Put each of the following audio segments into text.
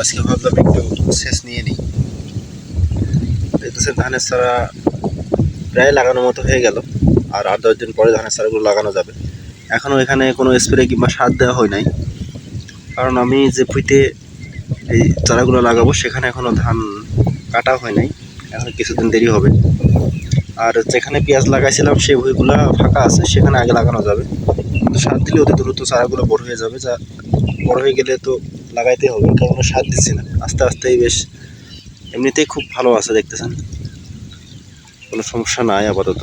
আজকে ভাবলাম একটু শেষ নিয়ে নিই। দেখতেছেন ধানের চারা প্রায় লাগানোর মতো হয়ে গেল। আর আট দশ দিন পরে ধানের চারাগুলো লাগানো যাবে। এখনও এখানে কোনো স্প্রে কিংবা সার দেওয়া হয় নাই। কারণ আমি যে ফুইতে এই চারাগুলো লাগাবো, সেখানে এখনও ধান কাটা হয় নাই। এখন কিছুদিন দেরি হবে। আর যেখানে পেঁয়াজ লাগাইছিলাম, সেই ভুঁইগুলো ফাঁকা আছে, সেখানে আগে লাগানো যাবে। কিন্তু সার দিলে অতি দ্রুত চারাগুলো বড় হয়ে যাবে। যা বড় হয়ে গেলে তো লাগাইতে হবে, কারণ সার দিচ্ছি না। আস্তে আস্তেই বেশ এমনিতেই খুব ভালো আছে, দেখতেছেন? কোনো সমস্যা নাই আপাতত।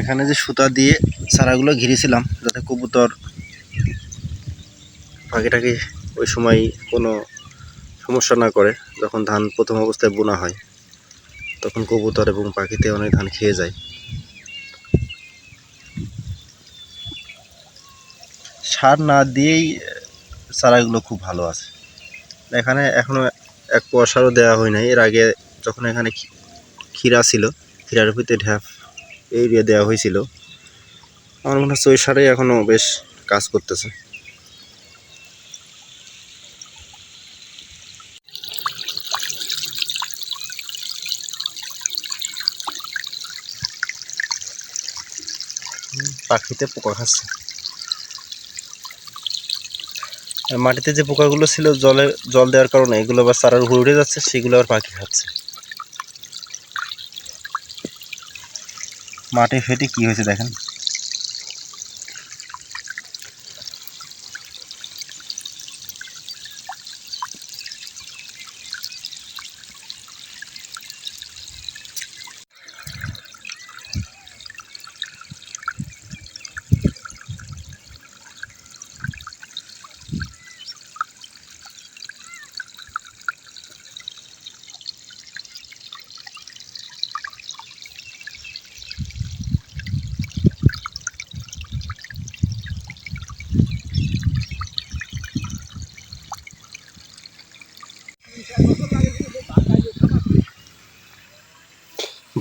এখানে যে সুতা দিয়ে চারাগুলো ঘিরেছিলাম, যাতে কবুতর পাখিটাকে ওই সময় কোনো সমস্যা না করে, যখন ধান প্রথম অবস্থায় বোনা হয়, তখন কবুতর এবং পাখিতে অনেক ধান খেয়ে যায়। সার না দিয়েই চারাগুলো খুব ভালো আছে। এখানে এখনও এক পয়সারও দেওয়া হয় নাই। এর আগে যখন এখানে ক্ষীরা ছিল, ক্ষীরার ভিতরে ঢ্যাপ দিয়ে দেওয়া হয়েছিল। আমার মনে হচ্ছে ওই সারেই এখনও বেশ কাজ করতেছে। পাখিতে পোকা খাচ্ছে। আর মাটিতে যে পোকাগুলো ছিল, জলে জল দেওয়ার কারণে এগুলো আবার চারার উপরে উঠে যাচ্ছে, সেগুলো আবার পাখি খাচ্ছে। মাটি ফেটে কি হয়েছে দেখেন?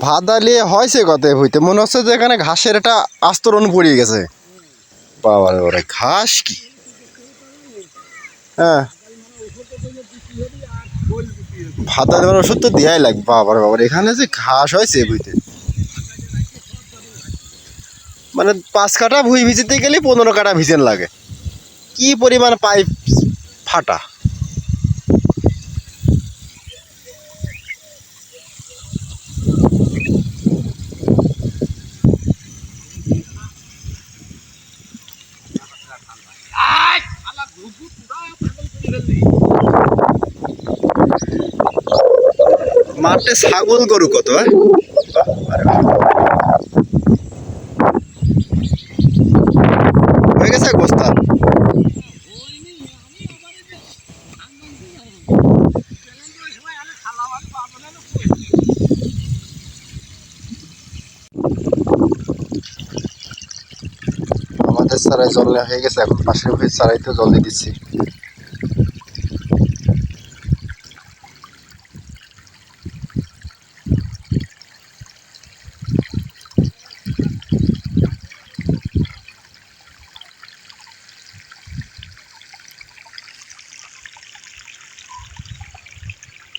ভাত ডালিয়ে হয়েছে কত হইতে। মনে হচ্ছে যে এখানে ঘাসের একটা আস্তরণ পড়িয়ে গেছে। বাবা রে ঘাস কি? হ্যাঁ। ভাত ডালিবার ওষুধ তো দেওয়াই লাগবে। বাবার বাবার এখানে যে ঘাস হয়েছে ভুইতে মানে পাঁচ কাটা ভুই ভিজিতে গেলে পনেরো কাটা ভিজেন লাগে। কি পরিমাণ পাইপ ফাটা? মাঠে ছাগল গরু কত হ্যাঁ গেছে এক বস্তা আমাদের সারাই জল নেওয়া হয়ে গেছে, এখন পাশের ভাই সারাইতে জল দিয়ে দিচ্ছি।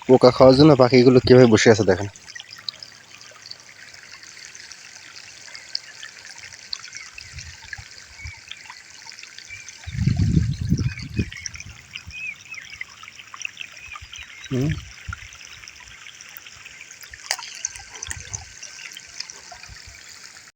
পোকা খাওয়ার জন্য পাখিগুলো কীভাবে বসে আছে দেখেন। Hmm?